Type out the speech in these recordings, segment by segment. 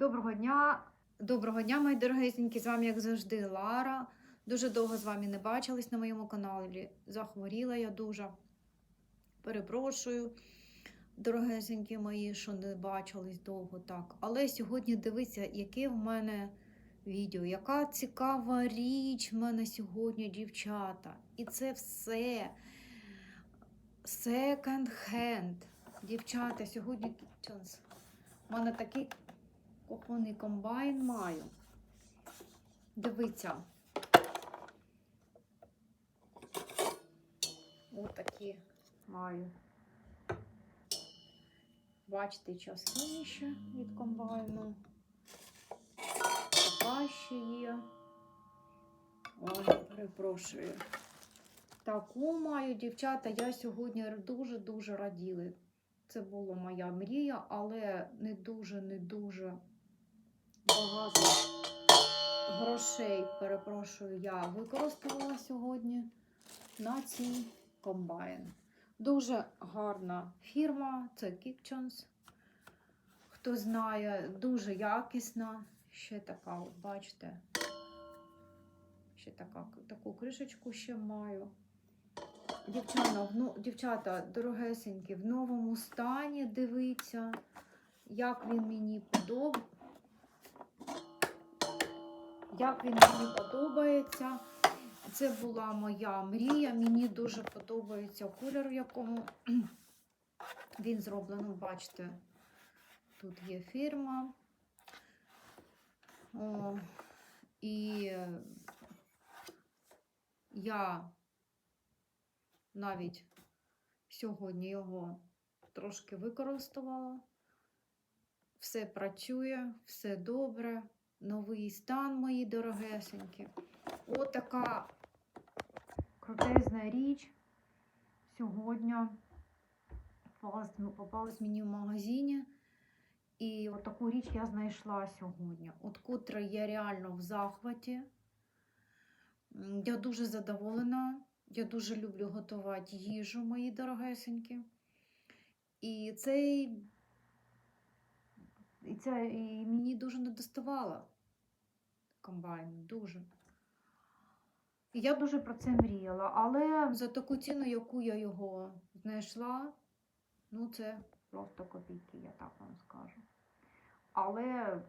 Доброго дня, доброго дня, мої дорогесенькі. З вами, як завжди, Лара. Дуже довго з вами не бачились на моєму каналі. Захворіла я дуже. Перепрошую, дорогесенькі мої, що не бачились довго так. Але сьогодні дивіться, яке в мене відео, яка цікава річ в мене сьогодні, дівчата. І це все секонд-хенд. Дівчата, сьогодні. У мене такий кухонний комбайн маю. Дивіться. Отакі маю. Бачите, часки ще від комбайну. Така ще є. Ой, перепрошую. Таку маю, дівчата, я сьогодні дуже-дуже раділа. Це була моя мрія, але не дуже, не дуже багато грошей, перепрошую, я використовувала сьогодні на цей комбайн. Дуже гарна фірма, це Kikchons. Хто знає, дуже якісна. Ще така, от бачите, ще така, таку кришечку ще маю. Дівчата, ну, дівчата, дорогесенькі, в новому стані дивіться, як він мені подобається. Як він мені подобається. Це була моя мрія. Мені дуже подобається колір, в якому він зроблений. Бачите, тут є фірма. О, і я навіть сьогодні його трошки використовувала. Все працює, все добре. Новий стан, мої дорогесенькі. Отака крутезна річ сьогодні ну, попалась мені в магазині. І от таку річ я знайшла сьогодні. От котра я реально в захваті. Я дуже задоволена. Я дуже люблю готувати їжу, мої дорогесенькі. І цей і це і мені дуже не доставало комбайн, дуже. Я дуже про це мріяла. Але за таку ціну, яку я його знайшла, ну це просто копійки, я так вам скажу. Але,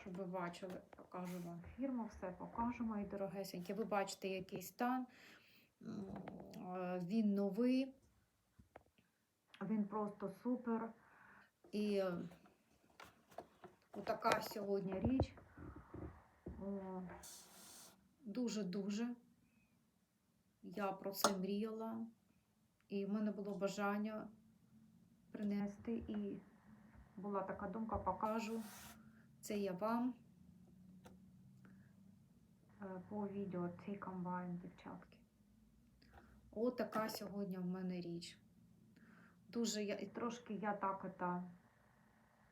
щоб ви бачили, покажу вам фірму, все покажу, мої дорогесенькі. Ви бачите, який стан. Він новий, він просто супер. І отака сьогодні річ. Дуже-дуже. Я про це мріяла. І в мене було бажання принести. І була така думка, покажу. Це я вам е, по відео цей комбайн, дівчатки. От така сьогодні в мене річ. Дуже я і трошки я так это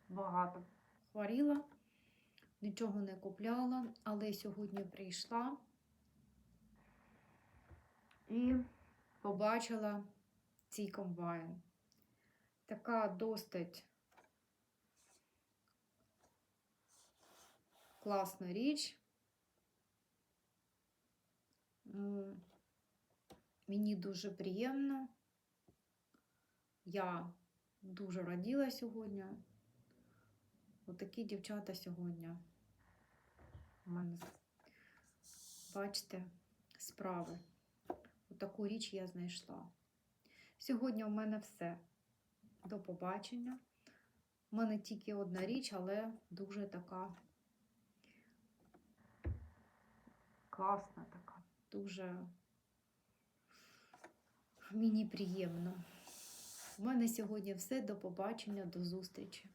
багато хворіла, нічого не купляла, але сьогодні прийшла і побачила цей комбайн. Така досить класна річ. Мені дуже приємно. Я дуже раділа сьогодні. Отакі дівчата сьогодні. У мене, бачите, справи. Отаку річ я знайшла. Сьогодні у мене все. До побачення. У мене тільки одна річ, але дуже така класна така. Дуже мені приємно. У мене сьогодні все. До побачення, до зустрічі.